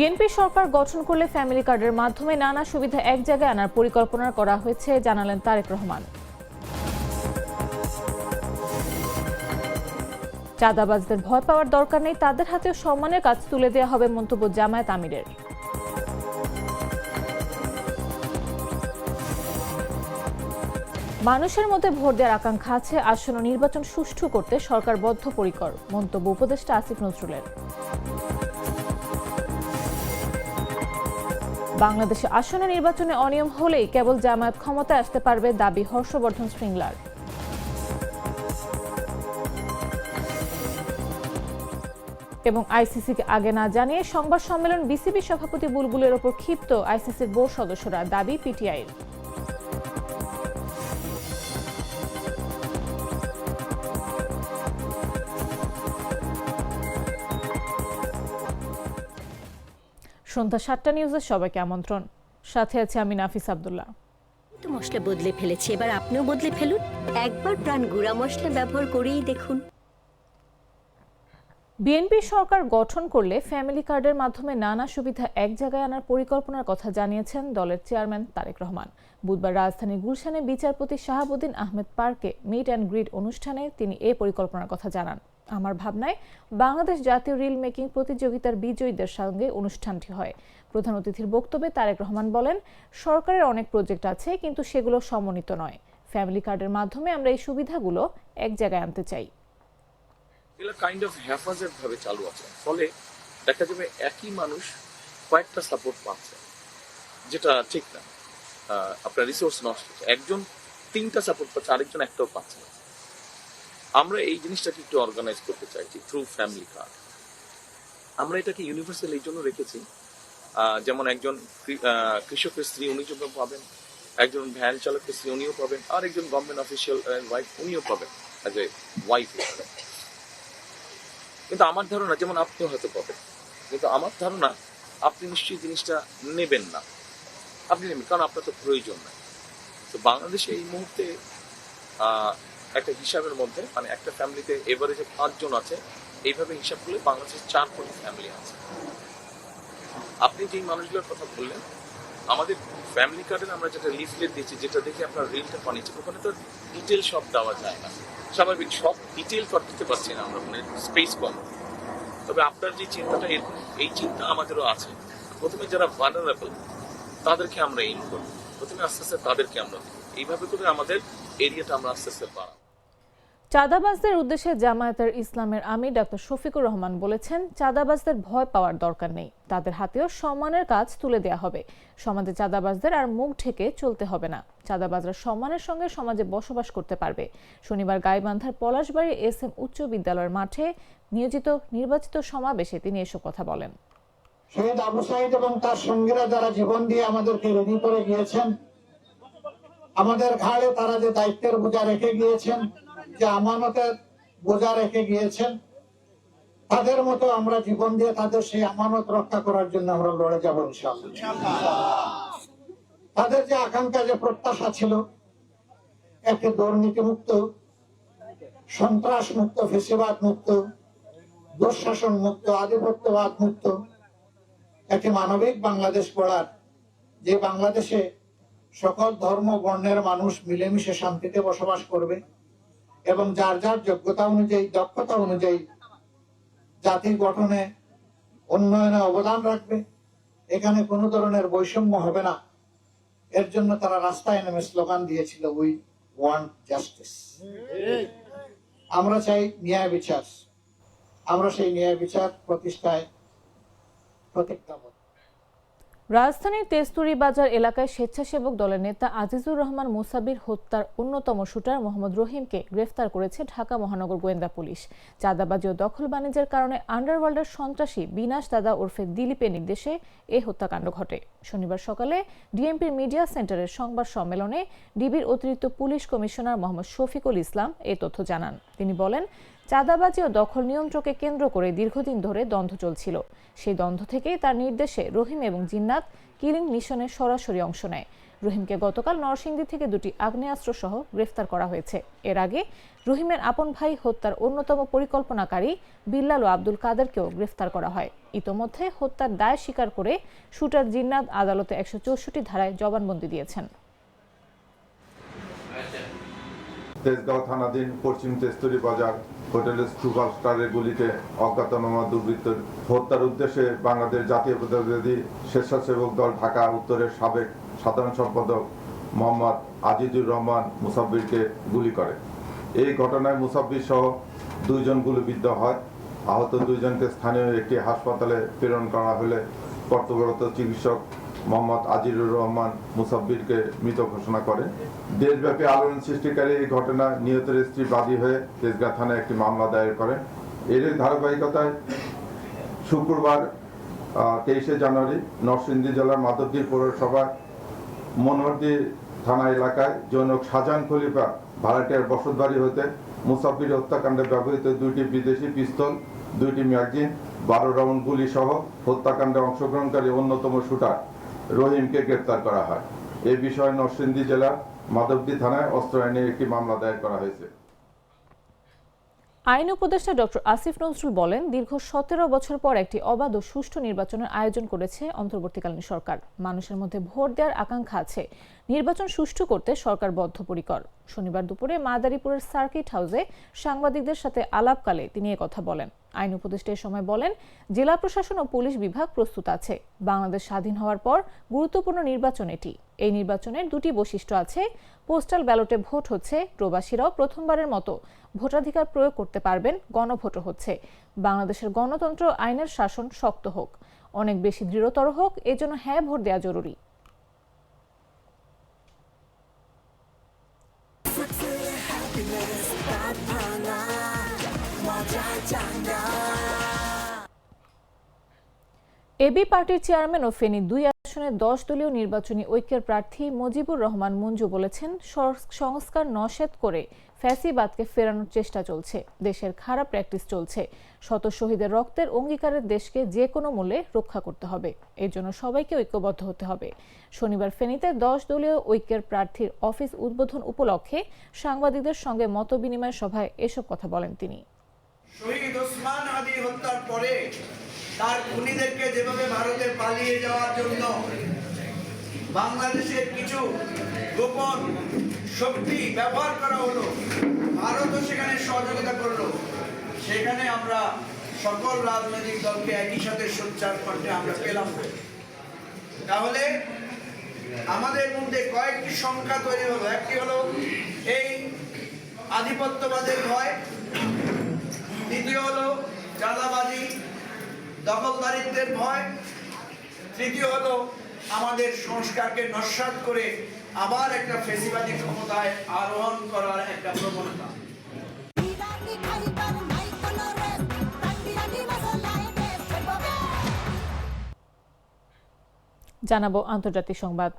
BNP সরকার গঠন করলে family কার্ডের মাধ্যমে নানা সুবিধা এক জায়গায় আনার পরিকল্পনা করা হয়েছে, জানালেন তারেক রহমান। চাঁদাবাজদের ভয় পাওয়ার দরকার নেই, তাদের হাতে সম্মানের কাজ তুলে দেওয়া হবে মন্তব্য জামায়াত আমিরের। মানুষের মধ্যে ভোট দেওয়ার আকাঙ্ক্ষা আছে, আসন্ন নির্বাচন সুষ্ঠু করতে সরকার বদ্ধপরিকর, মন্তব্য উপদেষ্টা আসিফ নজরুলের। বাংলাদেশে আসনে নির্বাচনে অনিয়ম হলেই কেবল জামায়াত ক্ষমতায় আসতে পারবে দাবি হর্ষবর্ধন শৃঙ্গলার এবং আইসিসিকে আগে না জানিয়ে সংবাদ সম্মেলন বিসিবি সভাপতি বুলবুলের ওপর ক্ষিপ্ত আইসিসির বোর্ড সদস্যরা দাবি পিটিআইয়ের। সন্ধ্যা সাতটা নিউজের সবাইকে আমন্ত্রণ। সাথে আছে আমি নাফিস আবদুল্লাহ। তো মশলা বদলে ফেলেছি এবার আপনিও বদলে ফেলুন। একবার প্রাণ গুঁড়া মশলা ব্যবহার করেই দেখুন। বিএনপি সরকার গঠন করলে ফ্যামিলি কার্ডের মাধ্যমে নানা সুবিধা এক জায়গায় আনার পরিকল্পনার কথা জানিয়েছেন দলের চেয়ারম্যান তারেক রহমান। বুধবার রাজধানীর গুলশানে বিচারপতি শাহাবুদ্দিন আহমেদ পার্কে মিট অ্যান্ড গ্রিড অনুষ্ঠানে তিনি এ পরিকল্পনার কথা জানান। আমার ভাবনায় বাংলাদেশ জাতীয় রিল মেকিং প্রতিযোগিতার বিজয়ীদের সঙ্গে অনুষ্ঠানটি হয়। প্রধান অতিথির বক্তব্যে তারেক রহমান বলেন, সরকারের অনেক প্রজেক্ট আছে, কিন্তু সেগুলো সমন্বিত নয়। ফ্যামিলি কার্ডের মাধ্যমে আমরা এই সুবিধাগুলো এক জায়গায় আনতে চাই। এগুলো কাইন্ড অফ হ্যাফাজত ভাবে চালু আছে। ফলে দেখা যাবে একই মানুষ কয়েকটা সাপোর্ট পাচ্ছে, যেটা ঠিক না। আপনার রিসোর্স নষ্ট একজন তিনটা সাপোর্ট পাচ্ছে, আরেকজন একটাও পাচ্ছে না। আমরা এই জিনিসটাকে একটু অর্গানাইজ করতে চাইছি থ্রু ফ্যামিলি কার্ড আমরা এটাকে ইউনিভার্সাল এই জন্য রেখেছি। যেমন একজন কৃষকের স্ত্রী উনি যেমন পাবেন, একজন ভ্যান চালকের স্ত্রী উনিও পাবেন, আর একজন গভর্নমেন্ট অফিসিয়াল ওয়াইফ উনিও পাবেন অ্যাজ এ ওয়াইফ কিন্তু আমার ধারণা, যেমন আপনিও হয়তো পাবেন, কিন্তু আমার ধারণা, আপনি নিশ্চয়ই জিনিসটা নেবেন না। আপনি নেবেন, কারণ আপনার তো প্রয়োজন নাই। তো বাংলাদেশে এই মুহূর্তে একটা হিসাবের মধ্যে মানে একটা ফ্যামিলিতে এভারেজে পাঁচজন আছে, এইভাবে হিসাব করলে বাংলাদেশের চার কোটি ফ্যামিলি আছে। আপনি যেই মানুষগুলোর কথা বললেন, আমাদের ফ্যামিলি কার্ডের আমরা যেটা লিফলেট দিয়েছি, যেটা দেখে আপনার রিলটা বানিয়েছি ওখানে তো ডিটেল সব দেওয়া যায় না। স্বাভাবিক সব ডিটেল কর দিতে পারছি না আমরা মানে স্পেস কম। তবে আপনার যে চিন্তাটা এরকম এই চিন্তা আমাদেরও আছে। প্রথমে যারা ভানারেবল তাদেরকে আমরা এইম করব প্রথমে আস্তে আস্তে তাদেরকে আমরা এইভাবে করে আমাদের এরিয়াটা আমরা আস্তে আস্তে বাড়াবো। চাঁদাবাজদের উদ্দেশ্যে জামায়াতের ইসলামের আমির ডক্টর শফিকুর রহমান বলেছেন, চাঁদাবাজদের ভয় পাওয়ার দরকার নেই। তাদের হাতেও সম্মানের কাজ তুলে দেওয়া হবে। সমাজে চাঁদাবাজদের আর মুখ ঢেকে চলতে হবে না। চাঁদাবাজরা সম্মানের সঙ্গে সমাজে বসবাস করতে পারবে। শনিবার গাইবান্ধার পলাশবাড়ি এস এম উচ্চ বিদ্যালয়ের মাঠে নিয়োজিত নির্বাচিত সমাবেশে তিনি এসব কথা বলেন। শহীদ আবু সাইদ এবং তার সঙ্গীরা যারা জীবন দিয়ে আমাদেরকে রেডি করে গিয়েছেন, আমাদের ঘাড়ে তারা যে দায়িত্বের বোঝা রেখে গিয়েছেন যে আমানতের বোঝা রেখে গিয়েছেন, তাদের মতো আমরা জীবন দিয়ে তাদের সেই আমানত রক্ষা করার জন্য আমরা লড়ে যাব তাদের যে আকাঙ্ক্ষা, যে প্রত্যাশা ছিল একটি দুর্নীতি মুক্ত সন্ত্রাস মুক্ত ফেসিবাদ মুক্ত দুঃশাসন মুক্ত আধিপত্যবাদ মুক্ত একটি মানবিক বাংলাদেশ গড়ার, যে বাংলাদেশে সকল ধর্ম, বর্ণের মানুষ মিলেমিশে শান্তিতে বসবাস করবে এবং যার যার যোগ্যতা অনুযায়ী, দক্ষতা অনুযায়ী জাতির গঠনে উন্নয়নে অবদান রাখবে। এখানে কোনো ধরনের বৈষম্য হবে না। এর জন্য তারা রাস্তায় নেমে স্লোগান দিয়েছিল উই ওয়ান্ট জাস্টিস আমরা চাই ন্যায় বিচার। আমরা সেই ন্যায় বিচার প্রতিষ্ঠায় প্রতিজ্ঞাবদ্ধ। রাজধানীর তেস্তুরি বাজার এলাকায় স্বেচ্ছাসেবক দলের নেতা আজিজুর রহমান মুসাবির হত্যার অন্যতম শুটার মোহাম্মদ রহিমকে গ্রেফতার করেছে ঢাকা মহানগর গোয়েন্দা পুলিশ। চাঁদাবাজি ও দখল বাণিজ্যের কারণে আন্ডারওয়ার্ল্ডের সন্ত্রাসী বিনাশ দাদা ওরফে দিলীপের নির্দেশে এ হত্যাকাণ্ড ঘটে। শনিবার সকালে ডিএমপির মিডিয়া সেন্টারের সংবাদ সম্মেলনে ডিবির অতিরিক্ত পুলিশ কমিশনার মোহাম্মদ শফিকুল ইসলাম এ তথ্য জানান। তিনি বলেন চাঁদাবাজি ও দখল নিয়ন্ত্রকে কেন্দ্র করে দীর্ঘদিন ধরে দ্বন্দ্ব চলছিল। সেই দ্বন্দ্ব থেকেই তার নির্দেশে রহিম এবং জিন্নাত কিলিং মিশনে সরাসরি অংশ নেয়। রহিমকে গতকাল নরসিংদী থেকে দুটি আগ্নেয়াস্ত্র সহ গ্রেফতার করা হয়েছে। এর আগে রহিমের আপন ভাই হত্যার অন্যতম পরিকল্পনাকারী বিল্লাল ও আব্দুল কাদেরকেও গ্রেফতার করা হয়। ইতোমধ্যে হত্যার দায় স্বীকার করে শুটার জিন্নাত আদালতে একশো চৌষট্টি ধারায় জবানবন্দি দিয়েছেন। তেজগাঁও থানাধীন পশ্চিম তেস্তুরি বাজার হোটেলের সুপারস্টারের গুলিতে অজ্ঞাতনামা দুর্বৃত্ত হত্যার উদ্দেশ্যে বাংলাদেশ জাতীয়তাবাদী স্বেচ্ছাসেবক দল ঢাকা উত্তরের সাবেক সাধারণ সম্পাদক মোহাম্মদ আজিজুর রহমান মুসাব্বিরকে গুলি করে। এই ঘটনায় মুসাব্বির সহ দুইজন গুলিবিদ্ধ হয়। আহত দুইজনকে স্থানীয় একটি হাসপাতালে প্রেরণ করা হলে কর্তব্যরত চিকিৎসক মোহাম্মদ আজিরুর রহমান মুসাব্বিরকে মৃত ঘোষণা করেন দেশব্যাপী আলোড়ন সৃষ্টিকারী এই ঘটনা নিহতের স্ত্রী বাদী হয়ে তেজগাঁ থানায় একটি মামলা দায়ের করেন এর ধারাবাহিকতায় শুক্রবার তেইশে জানুয়ারি নরসিংদী জেলার মাধবদী পৌরসভার মনোহরদী থানা এলাকায় জনক শাহজাহান খলিফা ভাড়াটিয়ার বসতবাড়ি হতে মুসাফির হত্যাকাণ্ডে ব্যবহৃত দুইটি বিদেশি পিস্তল, দুইটি ম্যাগজিন, বারো রাউন্ড গুলি সহ হত্যাকাণ্ডে অংশগ্রহণকারী অন্যতম শুটার। রহিমকে গ্রেপ্তার করা হয়। এ বিষয়ে নরসিংদী জেলা মাধবদী থানায় অস্ত্র আইনে একটি মামলা দায়ের করা হয়েছে। আইন উপদেষ্টা ডক্টর আসিফ নজরুল বলেন, দীর্ঘ সতেরো বছর পর একটি অবাধ ও সুষ্ঠু নির্বাচনের আয়োজন করেছে অন্তর্বর্তীকালীন সরকার। মানুষের মধ্যে ভোট দেওয়ার আকাঙ্ক্ষা আছে। নির্বাচন সুষ্ঠু করতে সরকার বদ্ধপরিকর। শনিবার দুপুরে মাদারীপুরের সার্কিট হাউসে সাংবাদিকদের সাথে আলাপকালে তিনি কথা বলেন। আইন উপদেষ্টা এ সময় বলেন, জেলা প্রশাসন ও পুলিশ বিভাগ প্রস্তুত আছে। বাংলাদেশ স্বাধীন হওয়ার পর গুরুত্বপূর্ণ নির্বাচন এটি। এই নির্বাচনের দুটি বৈশিষ্ট্য আছে। পোস্টাল ব্যালটে ভোট হচ্ছে প্রবাসীরাও প্রথমবারের মতো। ভোটাধিকার প্রয়োগ করতে পারবেন, গণভোটও হচ্ছে। বাংলাদেশের গণতন্ত্র আইনের শাসন শক্ত হোক। অনেক বেশি দৃঢ়তর হোক, এজন্য হ্যাঁ ভোট দেওয়া জরুরি। এবি পার্টির চেয়ারম্যান ও ফেনী দুই আসনে দশ দলীয় নির্বাচনী ঐক্যের প্রার্থী মুজিবুর রহমান মঞ্জু বলেছেন, সংস্কার নশেদ করে ফ্যাসিবাদকে ফেরানোর চেষ্টা চলছে। দেশের খারাপ প্র্যাকটিস চলছে। শত শহীদের রক্তের অঙ্গীকারের দেশকে যে কোনো মূল্যে রক্ষা করতে হবে। এর জন্য সবাইকে ঐক্যবদ্ধ হতে হবে। শনিবার ফেনীতে দশ দলীয় ঐক্যের প্রার্থীর অফিস উদ্বোধন উপলক্ষে সাংবাদিকদের সঙ্গে মতবিনিময় সভায় এসব কথা বলেন তিনি। শহীদ ওসমান আলী হত্যার পরে তার খুনিদেরকে যেভাবে ভারতে পালিয়ে যাওয়ার জন্য বাংলাদেশের কিছু শক্তি ব্যবহার করা হলো। ভারতও সেখানে সহযোগিতা করল। সেখানে আমরা সকল রাজনৈতিক দলকে একই সাথে সোচ্চার করতে আমরা পেলাম। তাহলে আমাদের মধ্যে কয়েকটি সংখ্যা তৈরি হলো। একটি হলো এই আধিপত্যবাদের ভয়। দ্বিতীয় হলো চাঁদাবাজি, দখলদারিত্বের ভয়। তৃতীয় হলো আমাদের সংস্কারকে নস্বাত করে আবার একটা ফেসিবাদী ক্ষমতায় আরোহণ করার একটা প্রবণতা। জানাব আন্তর্জাতিক সংবাদ।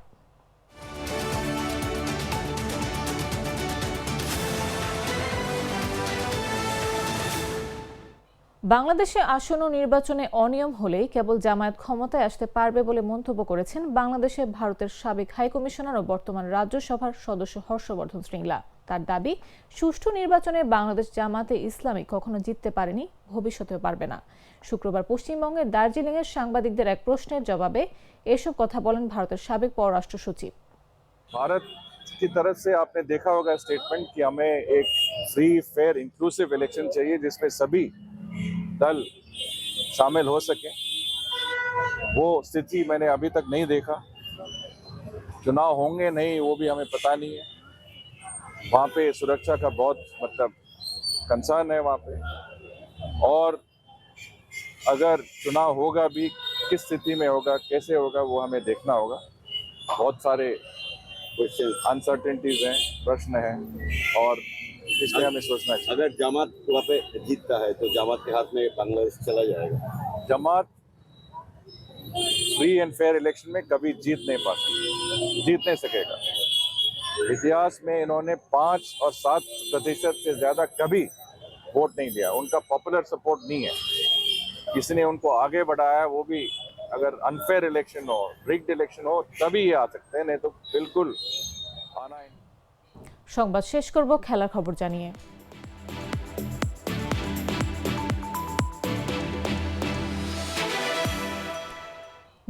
বাংলাদেশে আসন্ন নির্বাচনে অনিয়ম হলেই কেবল জামায়াত ক্ষমতায় আসতে পারবে বলে মন্তব্য করেছেন বাংলাদেশে ভারতের সাবেক হাইকমিশনার ও বর্তমান রাজ্যসভার সদস্য হর্ষবর্ধন শ্রীংলা তার দাবি সুষ্ঠু নির্বাচনে বাংলাদেশ জামাতে ইসলামী কখনো জিততে পারেনি ভবিষ্যতেও পারবে না শুক্রবার পশ্চিমবঙ্গের দার্জিলিংয়ের সাংবাদিকদের এক প্রশ্নের জবাবে এসব কথা বলেন ভারতের সাবেক পররাষ্ট্র সচিব भारत की तरफ से आपने देखा होगा स्टेटमेंट कि हमें एक फ्री फेयर इंक्लूसिव इलेक्शन चाहिए जिसमें सभी दल शामिल हो सके। वो स्थिति मैंने अभी तक नहीं देखा। चुनाव होंगे नहीं, वो भी हमें पता नहीं है। वहाँ पे सुरक्षा का बहुत मतलब कंसर्न है वहाँ पे। और अगर चुनाव होगा भी, किस स्थिति में होगा, कैसे होगा, वो हमें देखना होगा। बहुत सारे क्वेश्चन अनसर्टेनिटीज हैं, प्रश्न हैं। और इसमें हमें सोचना चाहिए अगर जमात वहाँ पे जीतता है तो जमात के हाथ में बांग्लादेश चला जाएगा। Jamaat free and fair election में कभी जीत नहीं पा सकती। जीत नहीं सकेगा। इतिहास में इन्होंने पाँच और सात प्रतिशत से ज़्यादा कभी वोट नहीं दिया। उनका पॉपुलर सपोर्ट नहीं है। किसी ने उनको आगे बढ़ाया वो भी अगर अनफेयर इलेक्शन हो रिग्ड इलेक्शन हो तभी ये आ सकते हैं नहीं तो बिल्कुल आना ही। সংবাদ শেষ করব খেলার খবর জানিয়ে।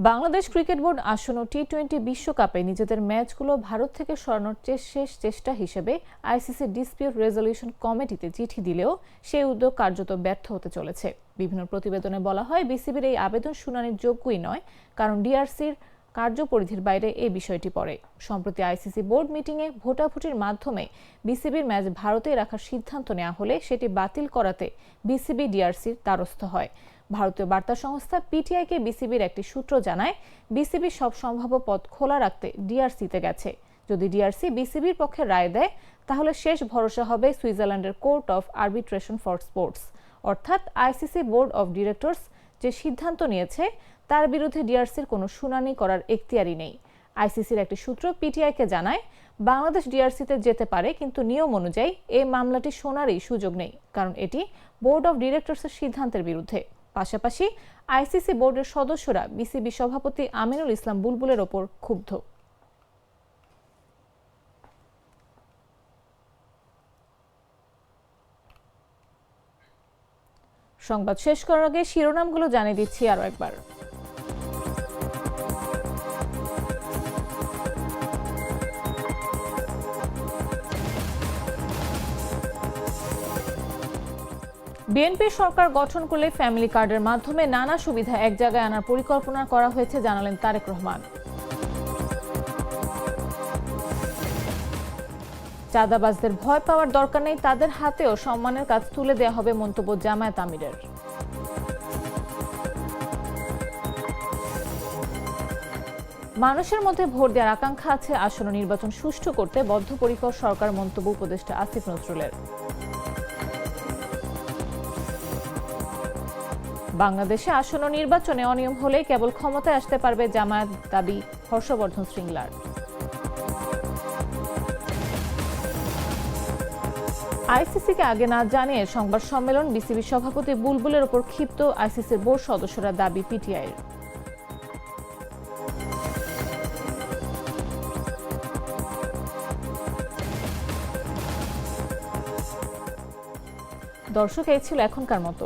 বাংলাদেশ ক্রিকেট বোর্ড আসন্ন টি টোয়েন্টি বিশ্বকাপে নিজেদের ম্যাচগুলো ভারত থেকে সরানোর শেষ চেষ্টা হিসেবে আইসিসি ডিসপিউট রেজলিউশন কমিটিতে চিঠি দিলেও সেই উদ্যোগ কার্যত ব্যর্থ হতে চলেছে। বিভিন্ন প্রতিবেদনে বলা হয়, বিসিবির এই আবেদন শুনানির যোগ্যই নয়, কারণ ডিআরসির কার্যপরিধির বাইরে এই বিষয়টি পড়ে। সম্প্রতি আইসিসি বোর্ড মিটিংয়ে ভোটাভুটির মাধ্যমে বিসিবির ম্যাচ ভারতে রাখার সিদ্ধান্ত নেওয়া হলে সেটি বাতিল করাতে বিসিবি ডিআরসির দ্বারস্থ হয়। ভারতীয় বার্তা সংস্থা পিটিআইকে বিসিবির একটি সূত্র জানায়, বিসিবি সব সম্ভাব্য পথ খোলা রাখতে ডিআরসিতে গেছে। যদি ডিআরসি বিসিবির পক্ষে রায় দেয়, তাহলে শেষ ভরসা হবে সুইজারল্যান্ডের court of arbitration for sports. অর্থাৎ আইসিসি বোর্ড অফ ডিরেক্টরস যে সিদ্ধান্ত নিয়েছে তার বিরুদ্ধে ডিআরসির কোনো শুনানি করার এখতিয়ারই নেই। আইসিসির একটি সূত্র পিটিআইকে জানায়, বাংলাদেশ ডিআরসিতে যেতে পারে, কিন্তু নিয়ম অনুযায়ী এই মামলাটি শোনারই সুযোগ নেই, কারণ এটি বোর্ড অফ ডিরেক্টরসের সিদ্ধান্তের বিরুদ্ধে। পাশাপাশি আইসিসি বোর্ডের সদস্যরা বিসিবি সভাপতি আমিনুল ইসলাম বুলবুলের ওপর ক্ষুব্ধ। সংবাদ শেষ করার আগে শিরোনামগুলো জানিয়ে দিচ্ছি আরও একবার। বিএনপি সরকার গঠন করলে ফ্যামিলি কার্ডের মাধ্যমে নানা সুবিধা এক জায়গায় আনার পরিকল্পনা করা হয়েছে, জানালেন তারেক রহমান। চাঁদাবাজদের ভয় পাওয়ার দরকার নেই, তাদের হাতেও সম্মানের কাজ তুলে দেওয়া হবে মন্তব্য জামায়াত আমিরের। মানুষের মধ্যে ভোট দেওয়ার আকাঙ্ক্ষা আছে, আসন্ন নির্বাচন সুষ্ঠু করতে বদ্ধপরিকর সরকার মন্তব্য উপদেষ্টা আসিফ নজরুলের। বাংলাদেশে আসন্ন নির্বাচনে অনিয়ম হলে কেবল ক্ষমতায় আসতে পারবে জামায়াত দাবি হর্ষবর্ধন শৃঙ্গলার আইসিসিকে আগে না জানিয়ে সংবাদ সম্মেলন বিসিবি সভাপতি বুলবুলের ওপর ক্ষিপ্ত আইসিসির বোর্ড সদস্যরা দাবি পিটিআইয়ের দর্শক, এই ছিল এখনকার মতো।